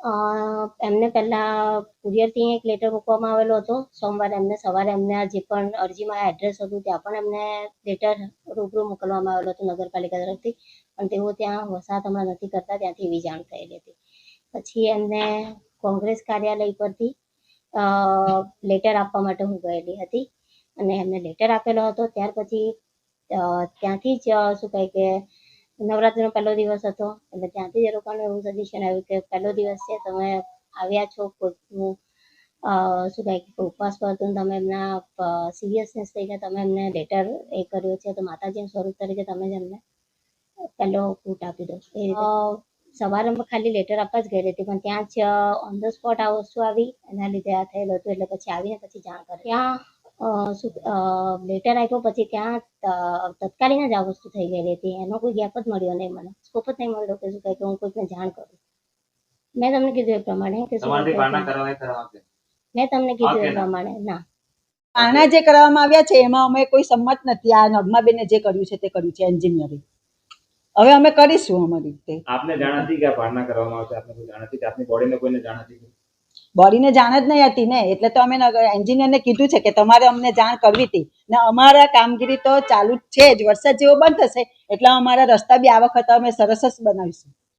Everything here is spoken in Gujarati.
એમને પહેલાં કુરિયરથી એક લેટર મૂકવામાં આવેલો હતો. સોમવારે એમને, સવારે એમને જે પણ અરજીમાં એડ્રેસ હતું, ત્યાં પણ એમને લેટર રૂબરૂ મોકલવામાં આવેલો હતો નગરપાલિકા તરફથી. પણ તેઓ ત્યાં વસાહત હમણાં નથી કરતા, ત્યાંથી એવી જાણ થયેલી હતી. પછી એમને કોંગ્રેસ કાર્યાલય પરથી લેટર આપવા માટે હું ગયેલી હતી. અને એમને લેટર આપેલો હતો. ત્યાર પછી ત્યાંથી જ શું કહે કે નવરાત્રિનો પહેલો દિવસ હતો. એટલે ત્યાંથી જ એ લોકોને એવું સજેશન આવ્યું કે પહેલો દિવસ છે તમે આવ્યા છો કોઈનું શું કહે કે ઉપવાસ પર તમે એમના સિરિયસનેસ થઈને તમે એમને લેટર એ કર્યો છે તો માતાજીના સ્વરૂપ તરીકે તમે જ એમને પહેલો ફૂટ આપી દો એ સવારે ખાલી લેટર આપવા જ ગઈ હતી પણ ત્યાં જ ઓન ધ સ્પોટ આ વસ્તુ આવી એના લીધે આ થયેલું હતું એટલે પછી આવીને પછી જાણ કરી. ત્યાં લેટર આપ્યો પછી ત્યાં તત્કાલીન જ આ વસ્તુ થઈ ગયેલી હતી. એનો કોઈ ગેપ જ મળ્યો નહીં મને. સ્કોપ જ નહીં મળ્યો કે શું કહે કે હું કોઈકને જાણ કરું. મેં તમને કીધું એ પ્રમાણે કે મેં તમને કીધું એ પ્રમાણે ના. આના જે કરવામાં આવ્યા છે એમાં અમે કોઈ સંમત નથી. આ નગમાબેને જે કર્યું છે તે કર્યું છે એન્જિનિયરિંગ. હવે અમે કરીશું અમારી રીતે. આપને જાણ હતી કે આ કરવામાં આવશે? આપને કોઈ જાણ હતી કે આપની બોડીને કોઈને જાણ હતી? બોડીને જાણ જ નહીં હતી ને, એટલે તો અમે એન્જિનિયરને કીધું છે કે તમારે અમને જાણ કરવી હતી. ને અમારા કામગીરી તો ચાલુ છે જ, વરસાદ જેવો બંધ થશે, એટલે અમારા રસ્તા બી આ વખત અમે સરસ જ બનાવીશું.